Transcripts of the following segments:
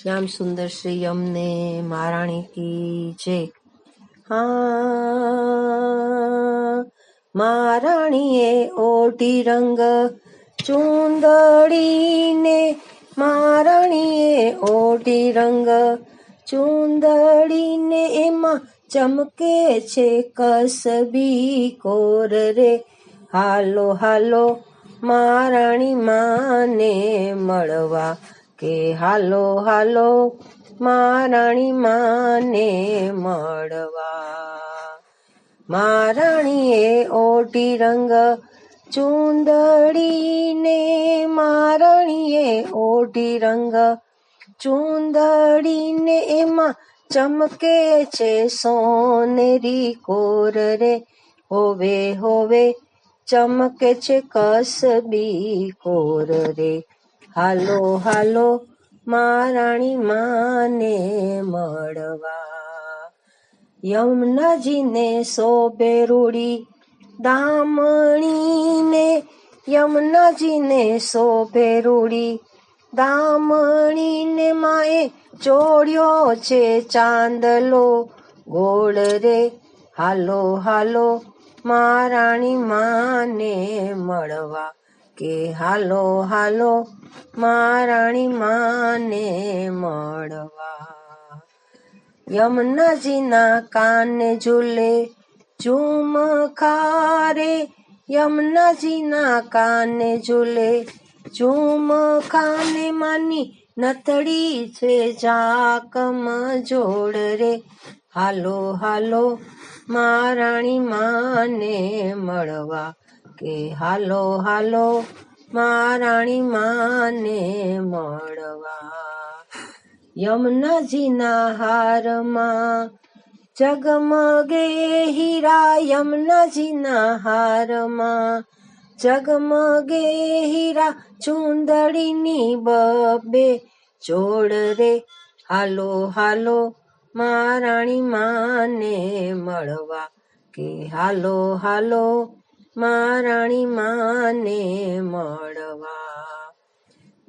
શ્યામ સુંદર શ્રી અમને મહારાણી કી જય. હા, મહારાણીએ ઓઢી રંગ ચૂંદડીને, મહારાણીએ ઓઢી રંગ ચૂંદડીને, એમાં ચમકે છે કસબી કોર રે. હાલો હાલો, મહારાણી માને મળવા કે હાલો હાલો મારાણી માને મળવા. મારાણીએ ઓઢી રંગ ચૂંદડીને મારાણીએ ઓઢી રંગ ચૂંદડીને, એમાં ચમકે છે સોનેરી કોર રે. હોવે હોવે, ચમકે છે કસબી કોર રે. હાલો હાલો મહારાણી માને મળવા. યમુનાજીને શોભે રૂડી, દામણીને, યમુનાજીને શોભે રૂડી, દામણીને માએ ચોડ્યો છે ચાંદલો. ગોળ રે, હાલો હાલો મહારાણી માને મળવા. કે હાલો હાલો મારાણી માને મળવા. યમુનાજીના કાને ઝૂલે ઝુમખારે યમુનાજીના કાને ઝૂલે ઝુમખાને માની નથડી છે જાકમ જોડ રે. હાલો હાલો મારાણી માને મળવા. કે હાલો હાલો, મહારાણી માને મળવા. યમુનાજીના હારમાં જગમગે હીરા, યમુનાજીના હારમાં જગમગે હીરા, ચુંદડીની બબે જોડ રે. હાલો હાલો, મહારાણી માને મળવા. કે હાલો હાલો મહારાણી માને મળવા.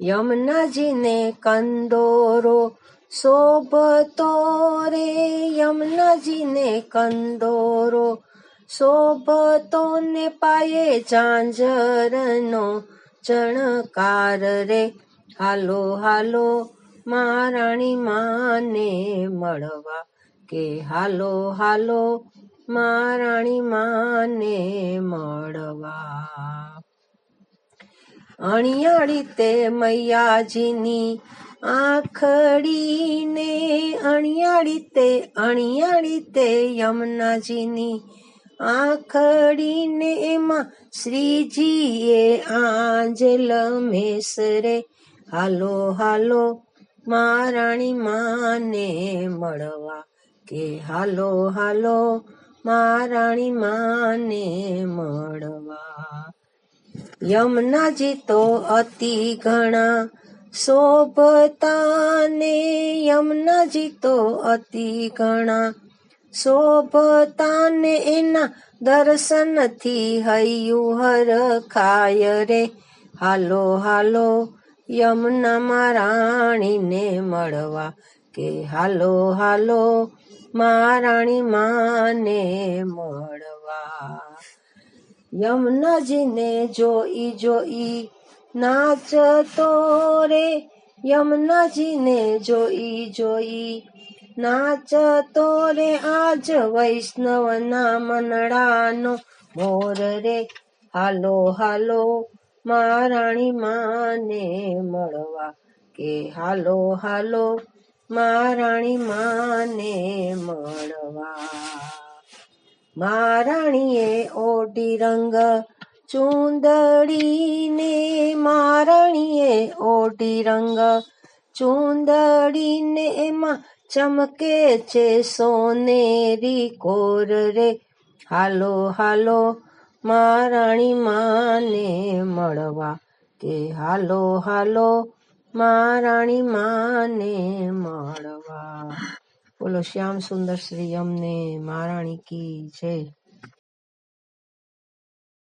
યમુનાજીને કંદોરો શોભતો રે. યમુનાજીને કંદોરો શોભતો ને પાયે ઝાંઝરનો ચણકાર રે. હાલો હાલો મહારાણી માને મળવા. કે હાલો હાલો મહારાણી માને મળવા. અણિયાળી તે મૈયાજીની આખડીને, અણિયાળી તે અણિયાળી તે યમુનાજીની આખડીને એમાં શ્રીજીએ આંજલ મેસરે, હાલો હાલો મહારાણી માને મળવા. કે, હાલો હાલો મહારાણી માને મળવા. યમુનાજી તો અતિ ઘણા શોભતાને યમુનાજી તો અતિ ઘણા શોભતાને, એના દર્શનથી હૈયું હર ખાય રે. હાલો હાલો, યમુના રાણીને મળવા કે હાલો હાલો મહારાણી માને મળવા। યમુનાજીને જોઈ જોઈ નાચતો રે। યમુનાજીને જોઈ જોઈ નાચતો રે। આજ વૈષ્ણવના મનડાનો મોર રે। હાલો હાલો મહારાણી માને મળવા। કે હાલો હાલો મહારાણી માને મળવા. મહારાણીએ ઓઢી રંગ ચૂંદડીને મહારાણીએ ઓઢી રંગ ચૂંદડીને, એમાં ચમકે છે સોનેરી કોર રે. હાલો હાલો મહારાણી માને મળવા. કે હાલો હાલો મહારાણી માને મળવા. બોલો શ્યામ સુંદર શ્રી અમને મહારાણી કી જય.